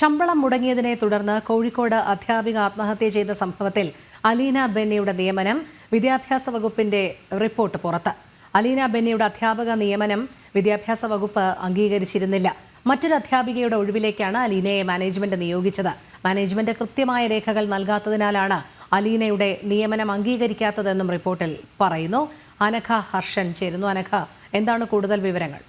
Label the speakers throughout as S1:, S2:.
S1: ശമ്പളം മുടങ്ങിയതിനെ തുടർന്ന് കോഴിക്കോട് അധ്യാപിക ആത്മഹത്യ ചെയ്ത സംഭവത്തിൽ അലീന ബെന്നിയുടെ നിയമനം വിദ്യാഭ്യാസ വകുപ്പിന്റെ റിപ്പോർട്ട് പുറത്ത്. അലീന ബെന്നിയുടെ അധ്യാപക നിയമനം വിദ്യാഭ്യാസ വകുപ്പ് അംഗീകരിച്ചിരുന്നില്ല. മറ്റൊരു അധ്യാപികയുടെ ഒഴിവിലേക്കാണ് അലീനയെ മാനേജ്മെന്റ് നിയോഗിച്ചത്. മാനേജ്മെന്റ് കൃത്യമായ രേഖകൾ നൽകാത്തതിനാലാണ് അലീനയുടെ നിയമനം അംഗീകരിക്കാത്തതെന്നും റിപ്പോർട്ടിൽ പറയുന്നു. അനഘ ഹർഷൻ ചേരുന്നു. അനഘ എന്താണ് കൂടുതൽ വിവരങ്ങൾ?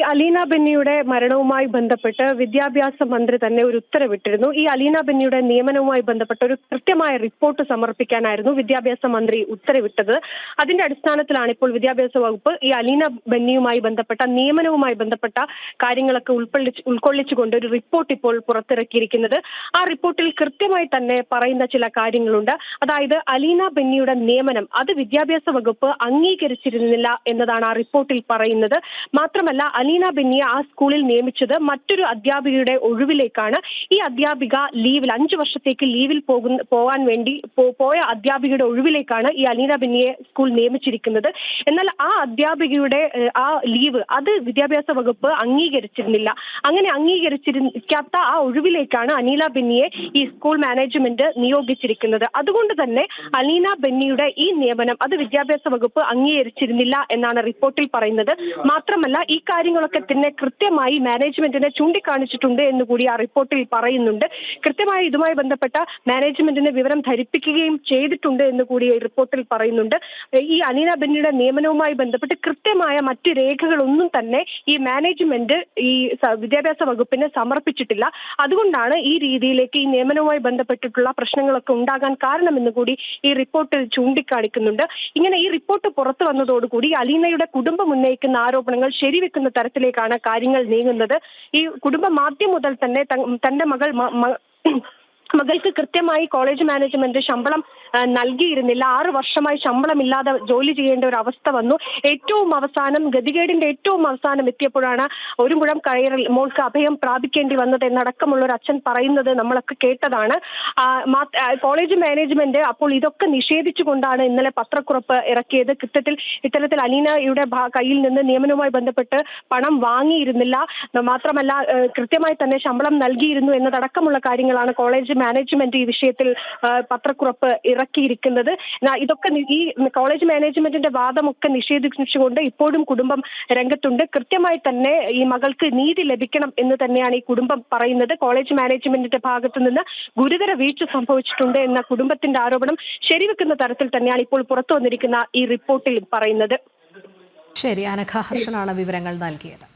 S2: അലീന ബെന്നിയുടെ മരണവുമായി ബന്ധപ്പെട്ട് വിദ്യാഭ്യാസ മന്ത്രി തന്നെ ഒരു ഉത്തരവിട്ടിരുന്നു. ഈ അലീന ബെന്നിയുടെ നിയമനവുമായി ബന്ധപ്പെട്ട ഒരു കൃത്യമായ റിപ്പോർട്ട് സമർപ്പിക്കാനായിരുന്നു വിദ്യാഭ്യാസ മന്ത്രി ഉത്തരവിട്ടത്. അതിന്റെ അടിസ്ഥാനത്തിലാണ് ഇപ്പോൾ വിദ്യാഭ്യാസ വകുപ്പ് ഈ അലീന ബെന്നിയുമായി ബന്ധപ്പെട്ട നിയമനവുമായി ബന്ധപ്പെട്ട കാര്യങ്ങളൊക്കെ ഉൾക്കൊള്ളിച്ച് ഉൾക്കൊള്ളിച്ചുകൊണ്ട് ഒരു റിപ്പോർട്ട് ഇപ്പോൾ പുറത്തിറക്കിയിരിക്കുന്നത്. ആ റിപ്പോർട്ടിൽ കൃത്യമായി തന്നെ പറയുന്ന ചില കാര്യങ്ങളുണ്ട്. അതായത് അലീന ബെന്നിയുടെ നിയമനം അത് വിദ്യാഭ്യാസ വകുപ്പ് അംഗീകരിച്ചിരുന്നില്ല എന്നതാണ് ആ റിപ്പോർട്ടിൽ പറയുന്നത്. മാത്രമല്ല അലീന ബെന്നിയെ ആ സ്കൂളിൽ നിയമിച്ചത് മറ്റൊരു അധ്യാപികയുടെ ഒഴിവിലേക്കാണ്. ഈ അധ്യാപിക ലീവിൽ അഞ്ചു വർഷത്തേക്ക് ലീവിൽ പോകുന്ന പോകാൻ വേണ്ടി പോയ അധ്യാപികയുടെ ഒഴിവിലേക്കാണ് ഈ അലീന ബെന്നിയെ സ്കൂൾ നിയമിച്ചിരിക്കുന്നത്. എന്നാൽ ആ അധ്യാപികയുടെ ആ ലീവ് അത് വിദ്യാഭ്യാസ വകുപ്പ് അംഗീകരിച്ചിരുന്നില്ല. അങ്ങനെ അംഗീകരിച്ചിരിക്കാത്ത ആ ഒഴിവിലേക്കാണ് അനീല ബെന്നിയെ ഈ സ്കൂൾ മാനേജ്മെന്റ് നിയോഗിച്ചിരിക്കുന്നത്. അതുകൊണ്ട് തന്നെ അലീന ബെന്നിയുടെ ഈ നിയമനം അത് വിദ്യാഭ്യാസ വകുപ്പ് അംഗീകരിച്ചിരുന്നില്ല എന്നാണ് റിപ്പോർട്ടിൽ പറയുന്നത്. മാത്രമല്ല ഈ കാര്യങ്ങളൊക്കെ തന്നെ കൃത്യമായി മാനേജ്മെന്റിനെ ചൂണ്ടിക്കാണിച്ചിട്ടുണ്ട് എന്ന് കൂടി ആ റിപ്പോർട്ടിൽ പറയുന്നുണ്ട്. കൃത്യമായി ഇതുമായി ബന്ധപ്പെട്ട മാനേജ്മെന്റിനെ വിവരം ധരിപ്പിക്കുകയും ചെയ്തിട്ടുണ്ട് എന്ന് കൂടി റിപ്പോർട്ടിൽ പറയുന്നുണ്ട്. ഈ അനീന ബെന്നിയുടെ നിയമനവുമായി ബന്ധപ്പെട്ട് കൃത്യമായ മറ്റ് രേഖകളൊന്നും തന്നെ ഈ മാനേജ്മെന്റ് ഈ വിദ്യാഭ്യാസ വകുപ്പിന് സമർപ്പിച്ചിട്ടില്ല. അതുകൊണ്ടാണ് ഈ രീതിയിലേക്ക് ഈ നിയമനവുമായി ബന്ധപ്പെട്ടിട്ടുള്ള പ്രശ്നങ്ങളൊക്കെ ഉണ്ടാകാൻ കാരണമെന്ന് കൂടി ഈ റിപ്പോർട്ടിൽ ചൂണ്ടിക്കാണിക്കുന്നുണ്ട്. ഇങ്ങനെ ഈ റിപ്പോർട്ട് പുറത്തു വന്നതോടുകൂടി അലീനയുടെ കുടുംബം ഉന്നയിക്കുന്ന ആരോപണങ്ങൾ ശരിവെക്കുന്ന തരത്തിലേക്കാണ് കാര്യങ്ങൾ നീങ്ങുന്നത്. ഈ കുടുംബം ആദ്യം മുതൽ തന്നെ തന്റെ മകൾ മകൾക്ക് കൃത്യമായി കോളേജ് മാനേജ്മെന്റ് ശമ്പളം നൽകിയിരുന്നില്ല. ആറ് വർഷമായി ശമ്പളമില്ലാതെ ജോലി ചെയ്യേണ്ട ഒരു അവസ്ഥ വന്നു. ഏറ്റവും അവസാനം ഗതികേടിന്റെ ഏറ്റവും അവസാനം എത്തിയപ്പോഴാണ് ഒരു മുഴം കയറിൽ മോൾക്ക് അഭയം പ്രാപിക്കേണ്ടി വന്നത് എന്നടക്കമുള്ള ഒരു അച്ഛൻ പറയുന്നത് നമ്മളൊക്കെ കേട്ടതാണ്. കോളേജ് മാനേജ്മെന്റ് അപ്പോൾ ഇതൊക്കെ നിഷേധിച്ചുകൊണ്ടാണ് ഇന്നലെ പത്രക്കുറിപ്പ് ഇറക്കിയത്. കൃത്യത്തിൽ ഇത്തരത്തിൽ അലീനയുടെ കയ്യിൽ നിന്ന് നിയമനവുമായി ബന്ധപ്പെട്ട് പണം വാങ്ങിയിരുന്നില്ല. മാത്രമല്ല കൃത്യമായി തന്നെ ശമ്പളം നൽകിയിരുന്നു എന്നതടക്കമുള്ള കാര്യങ്ങളാണ് കോളേജ് മാനേജ്മെന്റ് ഈ വിഷയത്തിൽ പത്രക്കുറിപ്പ് ഇറക്കിയിരിക്കുന്നത്. ഇതൊക്കെ ഈ കോളേജ് മാനേജ്മെന്റിന്റെ വാദമൊക്കെ നിഷേധിച്ചുകൊണ്ട് ഇപ്പോഴും കുടുംബം രംഗത്തുണ്ട്. കൃത്യമായി തന്നെ ഈ മകൾക്ക് നീതി ലഭിക്കണം എന്ന് തന്നെയാണ് ഈ കുടുംബം പറയുന്നത്. കോളേജ് മാനേജ്മെന്റിന്റെ ഭാഗത്തു നിന്ന് ഗുരുതര വീഴ്ച സംഭവിച്ചിട്ടുണ്ട് എന്ന കുടുംബത്തിന്റെ ആരോപണം ശരിവെക്കുന്ന തരത്തിൽ തന്നെയാണ് ഇപ്പോൾ പുറത്തു വന്നിരിക്കുന്ന ഈ റിപ്പോർട്ടിൽ പറയുന്നത്.
S1: ശരി അനഘ ഹർഷനാണ് വിവരങ്ങൾ നൽകിയത്.